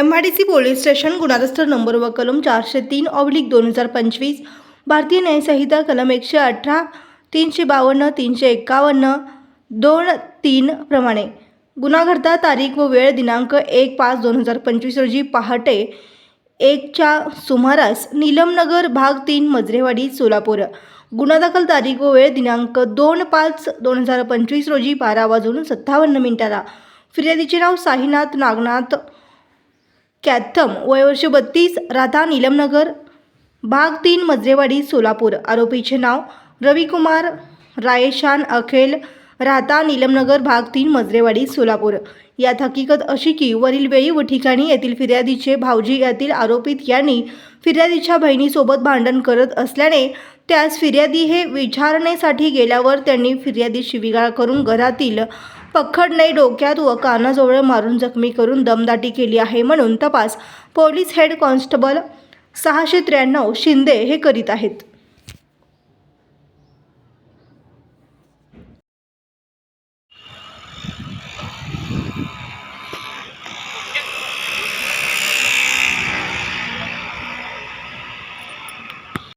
M I D C police station गुन्हा number व कलम चारशे तीन ऑब्लिक दोन हजार पंचवीस भारतीय न्यायसंहिता कलम एकशे अठरा तीनशे बावन्न तीनशे एक्कावन्न दोन तीन प्रमाणे. गुन्हा घडता तारीख व वेळ दिनांक एक पाच दोन हजार पंचवीस रोजी पहाटे एकच्या सुमारास नीलमनगर भाग तीन मजरेवाडी सोलापूर. गुन्हा दाखल तारीख व वेळ दिनांक दोन पाच दोन हजार पंचवीस रोजी बारा वाजून सत्तावन्न मिनिटाला. फिर्यादीचे नाव साईनाथ नागनाथ कॅथम वयवर्ष बत्तीस राधा नीलमनगर भाग तीन मजरेवाडी सोलापूर. आरोपीचे नाव रविकुमार रायशान अखेल राहता नीलमनगर भाग तीन मजरेवाडी सोलापूर. यात हकीकत अशी की वरील वेळी व ठिकाणी येथील फिर्यादीचे भाऊजी यातील आरोपित यांनी फिर्यादीच्या बहिणीसोबत भांडण करत असल्याने त्यास फिर्यादी हे विचारणेसाठी गेल्यावर त्यांनी फिर्यादी शिविगाळ करून घरातील पखडने डोक्यात व कानाजवळ मारून जखमी करून दमदाटी केली आहे म्हणून तपास पोलीस हेड कॉन्स्टेबल सहाशे त्र्याण्णव शिंदे हे करीत आहेत.